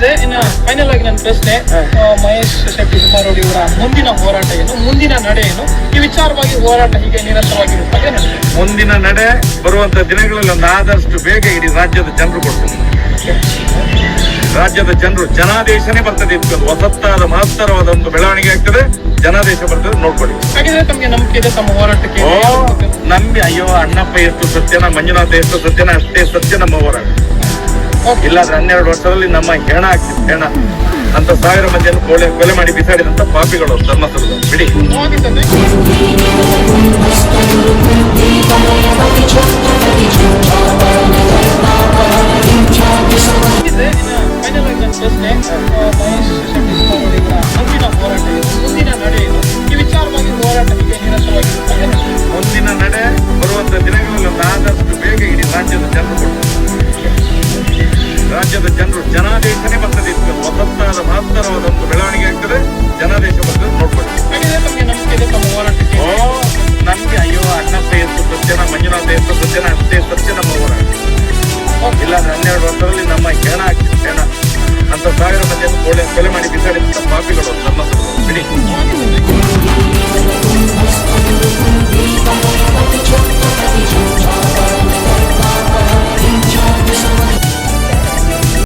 ಹಾಗಿದ್ರೆ ಇನ್ನು ಫೈನಲ್ ಆಗಿ ನನ್ನ ಪ್ರಶ್ನೆ ಮಹೇಶ್ ಶೆಟ್ಟಿ ಕುಮಾರೋಡಿ ಇವರ ಮುಂದಿನ ಹೋರಾಟ ಏನು ಮುಂದಿನ ನಡೆ ಏನು? ಈ ವಿಚಾರವಾಗಿ ಹೋರಾಟ ಹೀಗೆ ನಿರಂತರವಾಗಿರುತ್ತೆ. ಮುಂದಿನ ನಡೆ ಬರುವಂತ ದಿನಗಳಲ್ಲಿ ಒಂದು ಆದಷ್ಟು ಬೇಗ ಇಡೀ ರಾಜ್ಯದ ಜನರು ಕೊಡ್ತಾರೆ. ರಾಜ್ಯದ ಜನರು ಜನಾದೇಶನೇ ಬರ್ತದೆ ಇದಕ್ಕೊಂದು ಹೊಸತ್ತಾದ ಮಹತ್ತರವಾದ ಒಂದು ಬೆಳವಣಿಗೆ ಆಗ್ತದೆ. ಜನಾದೇಶ ಬರ್ತದೆ ನೋಡ್ಕೊಳ್ಳಿ. ಹಾಗಿದ್ರೆ ತಮಗೆ ನಂಬಿಕೆ ಇದೆ ತಮ್ಮ ಹೋರಾಟಕ್ಕೆ ಓ ನಂಬಿ ಅಯ್ಯೋ ಅಣ್ಣಪ್ಪ ಎಷ್ಟು ಸತ್ಯನ ಮಂಜುನಾಥ ಎಷ್ಟು ಸತ್ಯನ ಅಷ್ಟೇ ಸತ್ಯ ನಮ್ಮ ಹೋರಾಟ. ಇಲ್ಲಾಂದ್ರೆ ಹನ್ನೆರಡು ವರ್ಷದಲ್ಲಿ ನಮ್ಮ ಹೆಣ ಆಗ್ತಿತ್ತು ಹೆಣ. ಅಂತ ಸಾವಿರ ಮಂದಿಯನ್ನು ಕೊಲೆ ಕೊಲೆ ಮಾಡಿ ಬಿಸಾಡಿದಂತ ಪಾಪಿಗಳು ಧರ್ಮಸ್ಥಳದ ಬಿಡಿ. ಪ್ರಶ್ನೆ ರಾಜ್ಯದ ಜನರು ಜನಾದೇಶನೇ ಬರ್ತದೆ ಮಹತ್ತರದ ಮಹತ್ತರವಾದ ಒಂದು ಬೆಳವಣಿಗೆ ಆಗ್ತದೆ. ಜನಾದೇಶ ಬರ್ತದೆ ನೋಡ್ಕೊಳ್ಳಿ. ನಮ್ಗೆ ಅಯ್ಯೋ, ಅಣ್ಣಪ್ಪ ಎಷ್ಟು ಸತ್ಯನ, ಮಂಜುನಾಥ ಎಷ್ಟು ಸತ್ಯನ ಅಷ್ಟೇ ಸತ್ಯ ನಮ್ಮ ಹೋರಾಟ ಇಲ್ಲ ಹನ್ನೆರಡು ವರ್ಷದಲ್ಲಿ ನಮ್ಮ ಹೆಣ ಹೆಣ ಅಂತ ಸಾವಿರ ಮಂದಿಯನ್ನು ಕೊಳೆ ಕೊಲೆ ಮಾಡಿ ಬಿಸಾಡಿದಂತ ಪಾಪಿಗಳು ನಮ್ಮ